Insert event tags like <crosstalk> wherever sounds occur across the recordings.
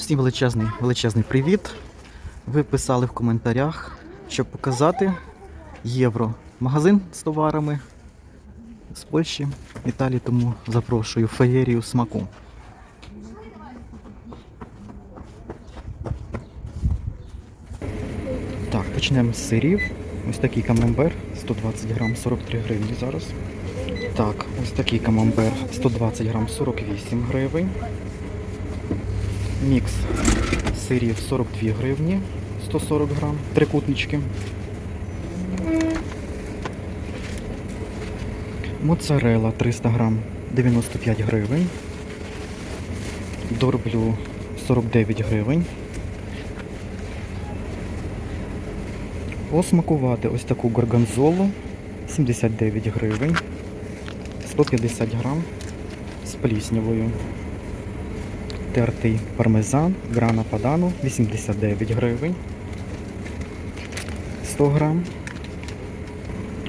Всім величезний, величезний привіт. Ви писали в коментарях, щоб показати євро. Магазин з товарами з Польщі, Італії, тому запрошую феєрію смаку. Так, почнемо з сирів. Ось такий камамбер 120 грам 43 гривні зараз. Так, ось такий камамбер 120 грам 48 гривень. Мікс сирів 42 гривні 140 грам, трикутнички. Моцарела 300 грам 95 гривень. Дорблю 49 гривень. Осмакувати ось таку горгонзолу 79 гривень. 150 грам з пліснявою. Тертий пармезан, грана падану 89 гривень. 100 грам.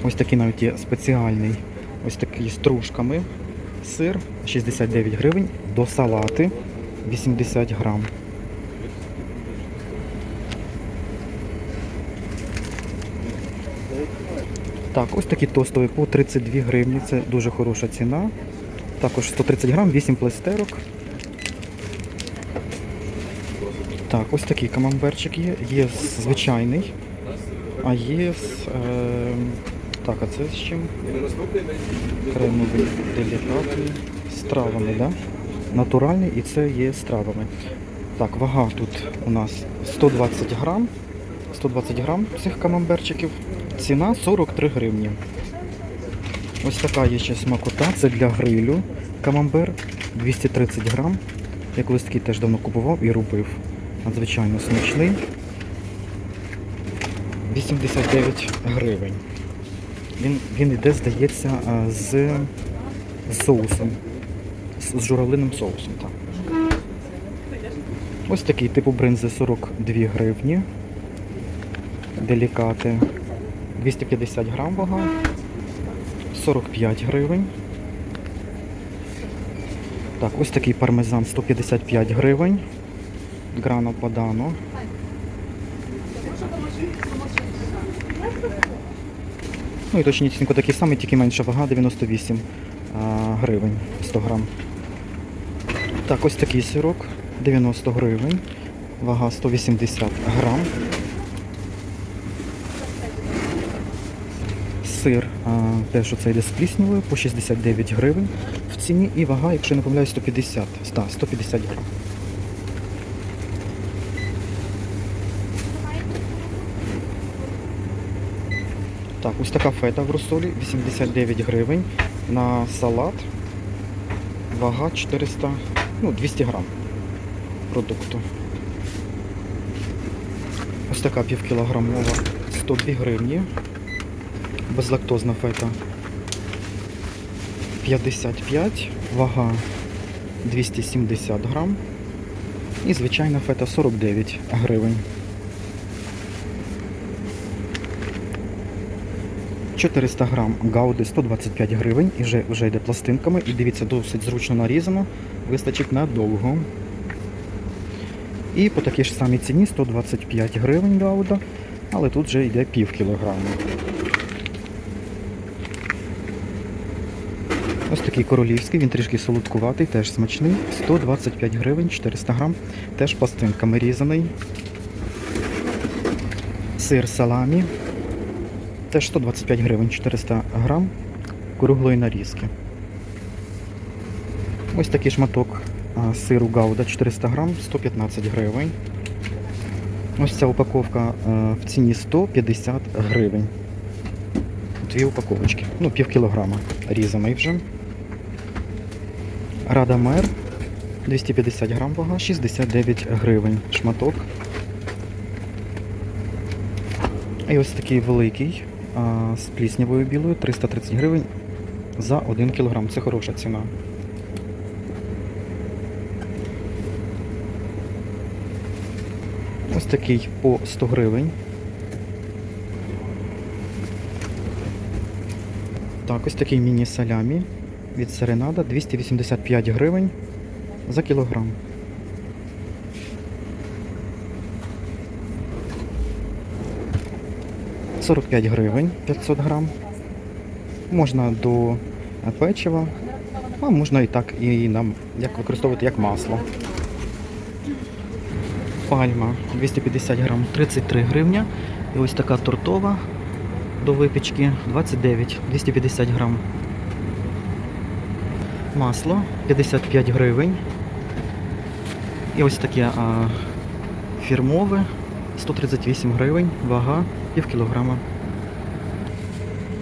Ось такий навіть є спеціальний, ось такий з трушками. Сир 69 гривень. До салати 80 грам. Так, ось такі тостові по 32 гривні. Це дуже хороша ціна. Також 130 грам, 8 пластерок. Так, ось такий камамберчик є. Є звичайний, а є з. Е, так, а це з чим? Кремовий делікатний. З травами, да? Натуральний і це є з травами. Так, вага тут у нас 120 грам. 120 грам цих камамберчиків. Ціна 43 гривні. Ось така є ще смакота, це для грилю. Камамбер 230 грам. Я колись такий теж давно купував і робив. Надзвичайно смачний. 89 гривень. Він, він йде, здається, з, з соусом. З, з журавлиним соусом. Так. Ось такий типу бринзи 42 гривні. Делікати 250 грам вага. 45 гривень. Так, ось такий пармезан 155 гривень. Грано падано. Ну і точнісінько такий самий, тільки менша вага 98 а, гривень 100 грам. Так, ось такий сирок 90 гривень. Вага 180 грам. Сир теж оце йде з пліснявою по 69 гривень в ціні і вага, якщо не помиляюсь, 150. Так, 150 грам. Так, ось така фета в розсолі 89 гривень. На салат вага 400, ну, 200 грам продукту. Ось така півкілограмова 102 гривні. Безлактозна фета 55, вага 270 грам. І звичайна фета 49 гривень. 400 грам гауди 125 гривень і вже, вже йде пластинками. І дивіться, досить зручно нарізано, вистачить надовго. І по такій ж самій ціні 125 гривень гауда, але тут вже йде пів кілограма. Ось такий королівський, він трішки солодкуватий, теж смачний. 125 гривень, 400 грам, теж пластинками різаний. Сир саламі. Теж 125 гривень, 400 грам круглої нарізки. Ось такий шматок сиру Гауда 400 грам, 115 гривень. Ось ця упаковка в ціні 150 гривень. Дві упаковочки. Ну, пів кілограма різаний вже. Рада Мер 250 грам вага, 69 гривень шматок. І ось такий великий з пліснявою білою 330 гривень за 1 кілограм. Це хороша ціна. Ось такий по 100 гривень. Так, ось такий міні-салямі від Серенада 285 гривень за кілограм. 45 гривень 500 грам. Можна до печива, а можна і так, і нам як використовувати як масло. Пальма 250 грам 33 гривня. І ось така тортова до випічки 29, 250 грам. Масло 55 гривень. І ось таке а, фірмове 138 гривень, вага пів кілограма.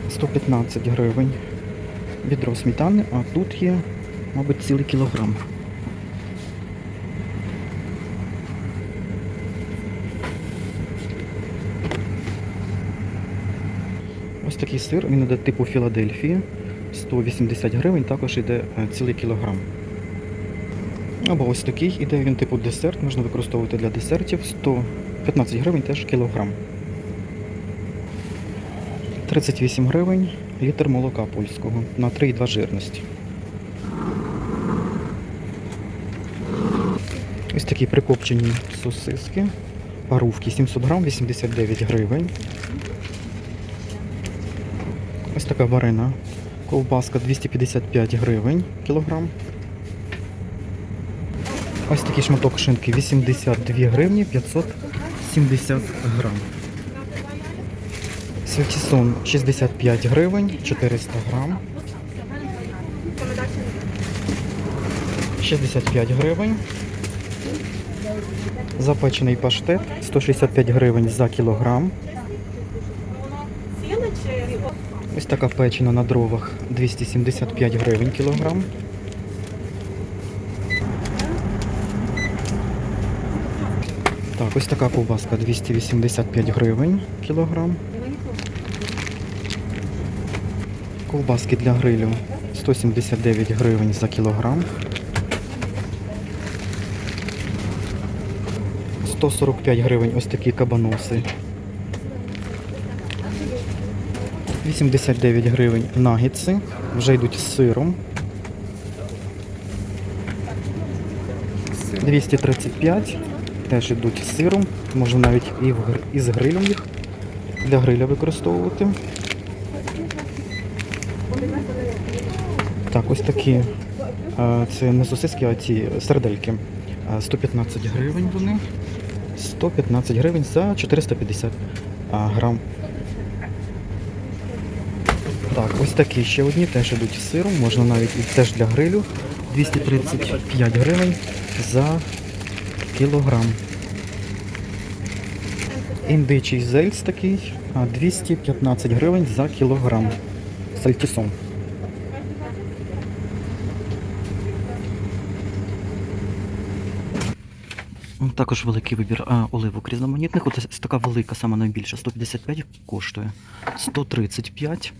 115 гривень. Відро сметани, а тут є, мабуть, цілий кілограм. Ось такий сир, він іде типу Філадельфії. 180 гривень, також йде е, цілий кілограм. Або ось такий іде він типу десерт, можна використовувати для десертів. 115 гривень теж кілограм. 38 гривень літр молока польського на 3,2 жирності. Ось такі прикопчені сосиски. Парувки 700 грам, 89 гривень. Ось така варена. Ковбаска 255 гривень кілограм. Ось такий шматок шинки 82 гривні 570 грам. Святісон 65 гривень 400 грам. 65 гривень. Запечений паштет 165 гривень за кілограм. Ось така печена на дровах 275 гривень кілограм. Так, ось така ковбаска 285 гривень кілограм. Ковбаски для грилю 179 гривень за кілограм. 145 гривень ось такі кабаноси. 89 гривень нагетси. Вже йдуть з сиром. 235 теж йдуть з сиром. Можна навіть і з грилем їх для гриля використовувати. Так, ось такі. е, Це не сосиски, а ці сердельки. Е, 115 гривень вони. 115 гривень за 450 грам. Так, ось такі ще одні теж йдуть з сиром, можна навіть і теж для грилю. 235 гривень за кілограм. Індичий зельц такий, 215 гривень за кілограм. Сальтісон. Також великий вибір а, оливок різноманітних. Ось така велика, сама найбільша, 155 коштує. 135.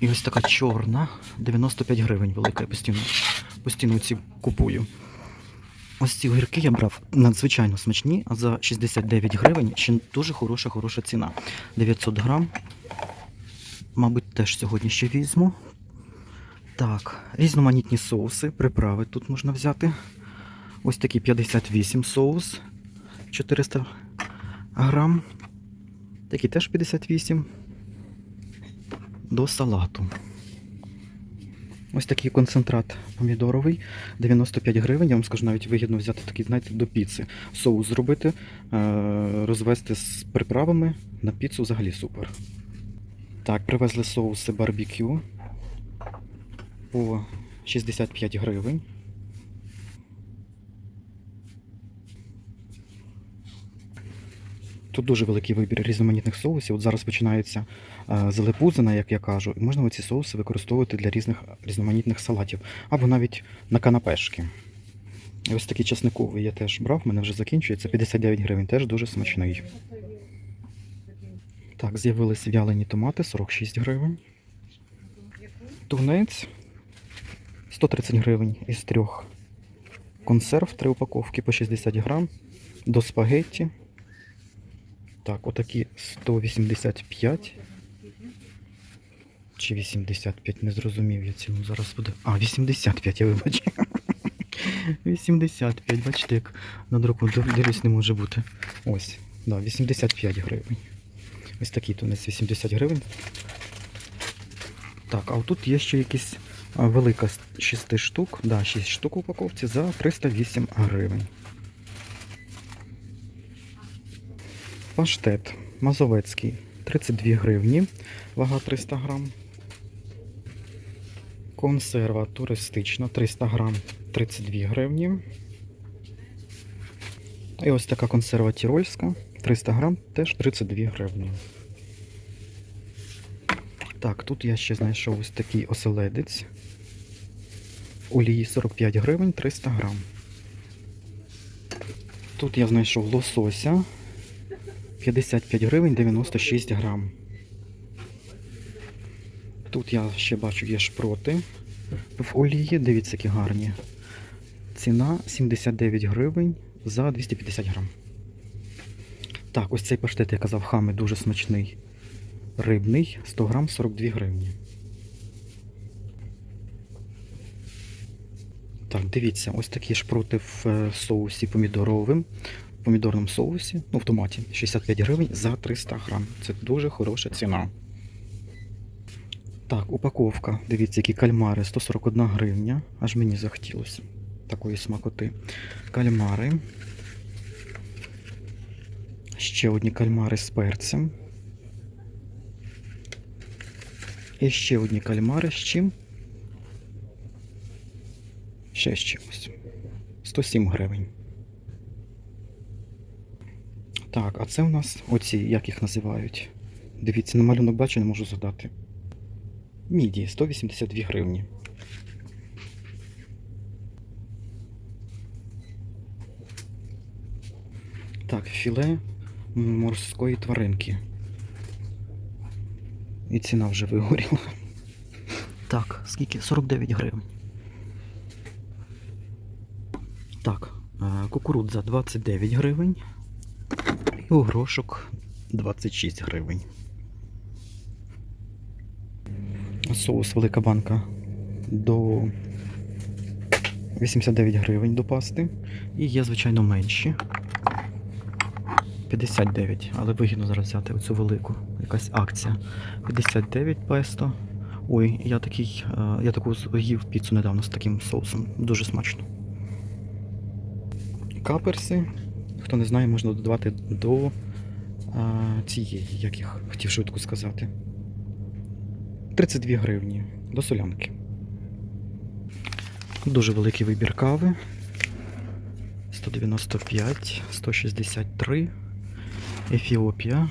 І ось така чорна, 95 гривень велика, я постійно, постійно ці купую. Ось ці огірки я брав надзвичайно смачні, а за 69 гривень ще дуже хороша, хороша ціна. 900 грам. Мабуть, теж сьогодні ще візьму. Так, різноманітні соуси, приправи тут можна взяти. Ось такий 58 соус 400 грам. Такий теж 58 до салату. Ось такий концентрат помідоровий, 95 гривень. Я вам скажу, навіть вигідно взяти такий, знаєте, до піци. Соус зробити, е, розвести з приправами на піцу взагалі супер. Так, привезли соуси барбекю по 65 гривень. Тут дуже великий вибір різноманітних соусів. От зараз починається е, зелепузина, як я кажу, і можна ці соуси використовувати для різних різноманітних салатів або навіть на канапешки. І ось такий чесниковий я теж брав, мене вже закінчується 59 гривень, теж дуже смачний. Так, з'явились вялені томати 46 гривень. Тунець 130 гривень із трьох консерв, три упаковки по 60 грам. До спагетті так, отакі 185. Чи 85, не зрозумів я цьому зараз буде. А, 85, я вибачу. 85, <laughs> бачите, як на друку дивлюсь не може бути. Ось, да, 85 гривень. Ось такий тунець 80 гривень. Так, а отут є ще якісь велика 6 штук. Да, 6 штук упаковці за 308 гривень. Паштет Мазовецький 32 гривні, вага 300 грам. Консерва туристична 300 грам 32 гривні. І ось така консерва тірольська 300 грам теж 32 гривні. Так, тут я ще знайшов ось такий оселедець. Олії 45 гривень 300 грам. Тут я знайшов лосося 55 гривень 96 грам. Тут я ще бачу є шпроти в олії. Дивіться, які гарні. Ціна 79 гривень за 250 грам. Так, ось цей паштет, я казав, хами дуже смачний. Рибний 100 грам 42 гривні. Так, дивіться, ось такі шпроти в е, соусі помідоровим, помідорному соусі, ну в томаті, 65 гривень за 300 грам. Це дуже хороша ціна. Так, упаковка. Дивіться, які кальмари 141 гривня. Аж мені захотілося такої смакоти. Кальмари. Ще одні кальмари з перцем. І ще одні кальмари з чим? Ще з чимось. 107 гривень. Так, а це у нас оці, як їх називають? Дивіться, на малюнок бачу, не можу згадати. Міді 182 гривні. Так, філе морської тваринки. І ціна вже вигоріла. Так, скільки? 49 гривень. Так, е, кукурудза 29 гривень. І огрошок 26 гривень. Соус велика банка до 89 гривень до пасти. І є, звичайно, менші. 59, але вигідно зараз взяти оцю велику. Якась акція. 59 песто. Ой, я такий, е, я таку їв піцу недавно з таким соусом. Дуже смачно. Каперси. Хто не знає, можна додавати до а, цієї, як я хотів швидко сказати. 32 гривні до солянки. Дуже великий вибір кави. 195, 163. Ефіопія.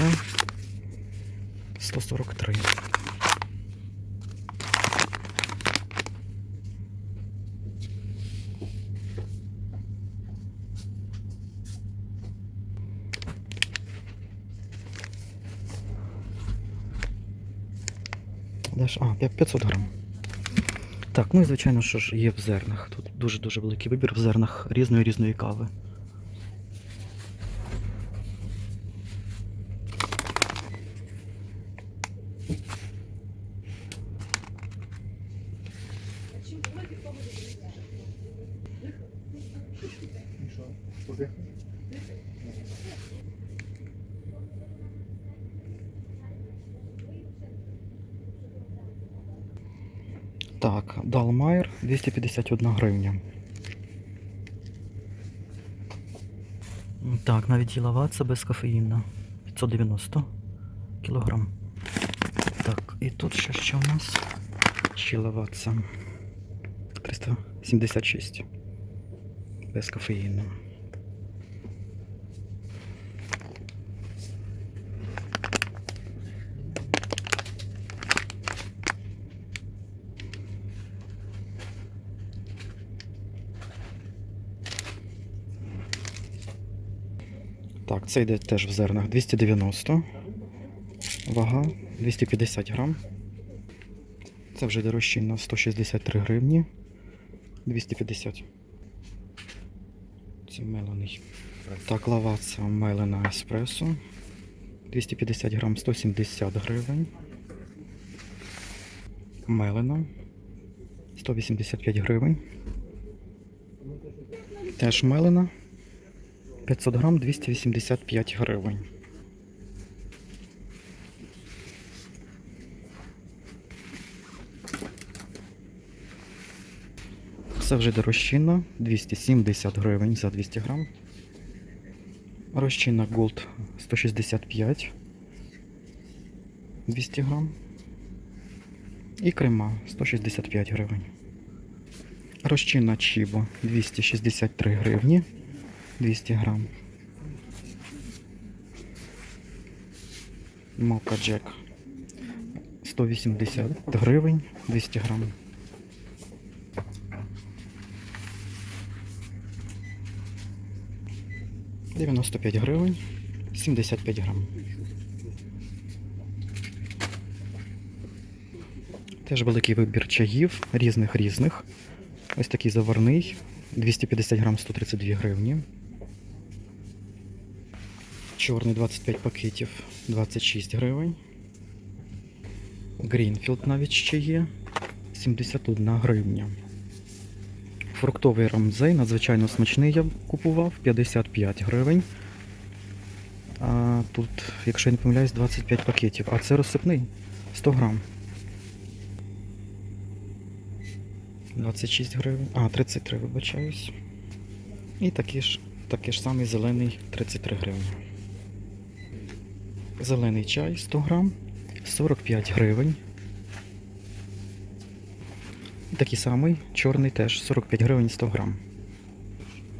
Лаваца. 143. Даш, а, п'я- 500 грам. Так, ну і звичайно, що ж є в зернах. Тут дуже-дуже великий вибір в зернах різної різної кави. Так, Далмайер 251 гривня. Так, навіть і лаваца без кофеїна. 590 кілограм. Так, і тут ще що у нас? Ще лаваца. 376. Без кофеїну. Так, це йде теж в зернах 290. Вага 250 грам. Це вже дорожчий на 163 гривні. 250. Це мелений. Так, лаваца мелена еспресо. 250 грам 170 гривень. Мелена 185 гривень. Теж мелена 500 грам 285 гривень. Це вже дорожчина 270 гривень за 200 грам. Розчина Gold 165 200 грам. І крема 165 гривень. Розчина Чібо 263 гривні 200 грам. Мока Джек 180 гривень 200 грам. Дев'яносто п'ять гривень, 75 грам. Теж великий вибір чаїв, різних різних. Ось такий заварний, 250 грам 132 гривні. Чорний 25 пакетів 26 гривень. Грінфілд навіть ще є 71 гривня. Фруктовий рамзей, надзвичайно смачний я купував 55 гривень. А тут, якщо я не помиляюсь, 25 пакетів. А це розсипний 100 грам. 26 гривень. А, 33, вибачаюсь. І такий ж, такий ж самий зелений 33 гривні. Зелений чай 100 грам, 45 гривень. Такий самий чорний теж 45 гривень 100 грам.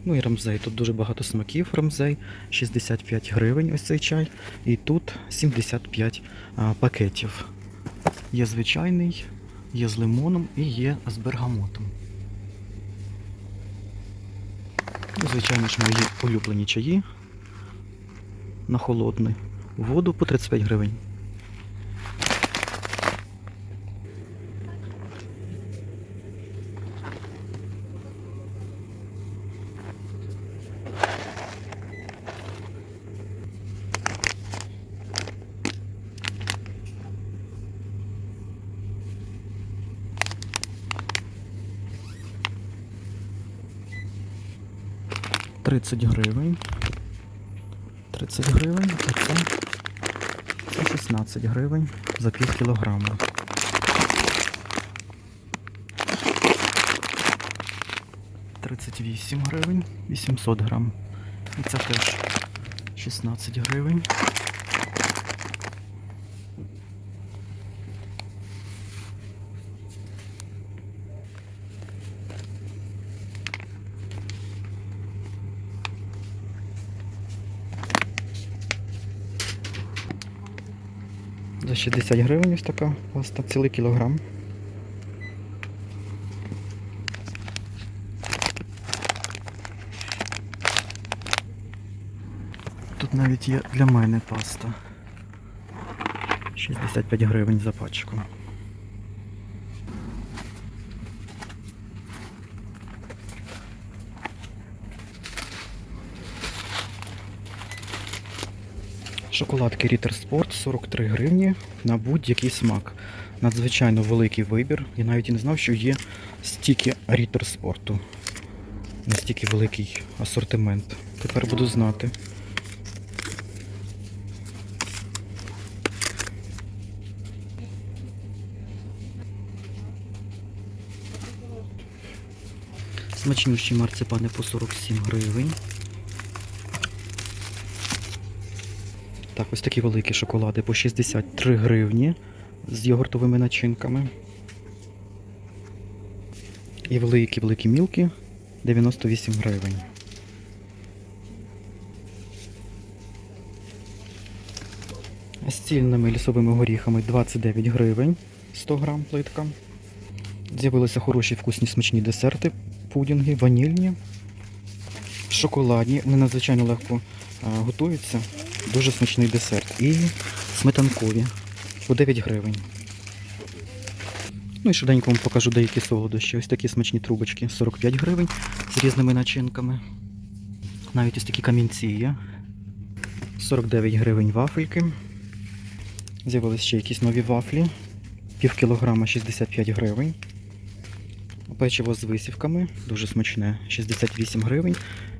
Ну і рамзей. Тут дуже багато смаків рамзей. 65 гривень ось цей чай. І тут 75 а, пакетів. Є звичайний, є з лимоном і є з бергамотом. Ну, Звичайно ж, мої улюблені чаї на холодну воду по 35 гривень. Тридцять гривень. 30 гривень, а це, це 16 гривень за пів кілограма. Тридцять вісім гривень, 800 грам. І це теж 16 гривень. 60 гривень ось така паста, цілий кілограм. Тут навіть є для мене паста. 65 гривень за пачку. Шоколадки Ritter Sport 43 гривні на будь-який смак. Надзвичайно великий вибір. Я навіть і не знав, що є стільки Ritter Sport. Настільки великий асортимент. Тепер буду знати. Смачнющі марципани по 47 гривень. Так, ось такі великі шоколади по 63 гривні з йогуртовими начинками. І великі-великі мілки 98 гривень. З цільними лісовими горіхами 29 гривень 100 грам плитка. З'явилися хороші вкусні смачні десерти, пудінги, ванільні, шоколадні. Вони надзвичайно легко готуються. Дуже смачний десерт. І сметанкові по 9 гривень. Ну і швиденько вам покажу деякі солодощі. Ось такі смачні трубочки 45 гривень з різними начинками. Навіть ось такі камінці є. 49 гривень вафельки. З'явились ще якісь нові вафлі. Пів кілограма 65 гривень. Печиво з висівками, дуже смачне, 68 гривень.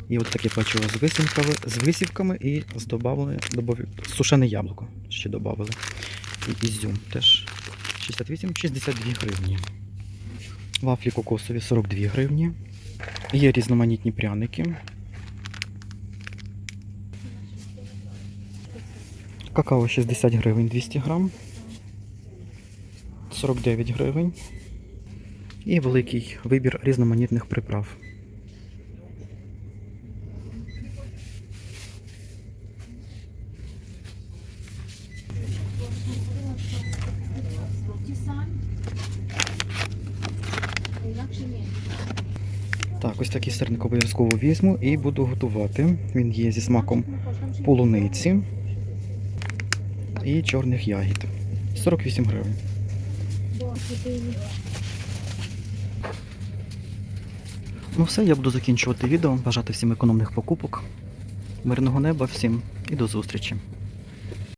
І от таке печиво з висівками, з висівками і з добавили, добаві, сушене яблуко ще додали. І ізюм теж 68, 62 гривні. Вафлі кокосові 42 гривні. Є різноманітні пряники. Какао 60 гривень 200 грам. 49 гривень. І великий вибір різноманітних приправ. Так, ось такий сирник обов'язково візьму і буду готувати. Він є зі смаком полуниці і чорних ягід. 48 гривень. Ну все, я буду закінчувати відео. Бажати всім економних покупок. Мирного неба всім і до зустрічі.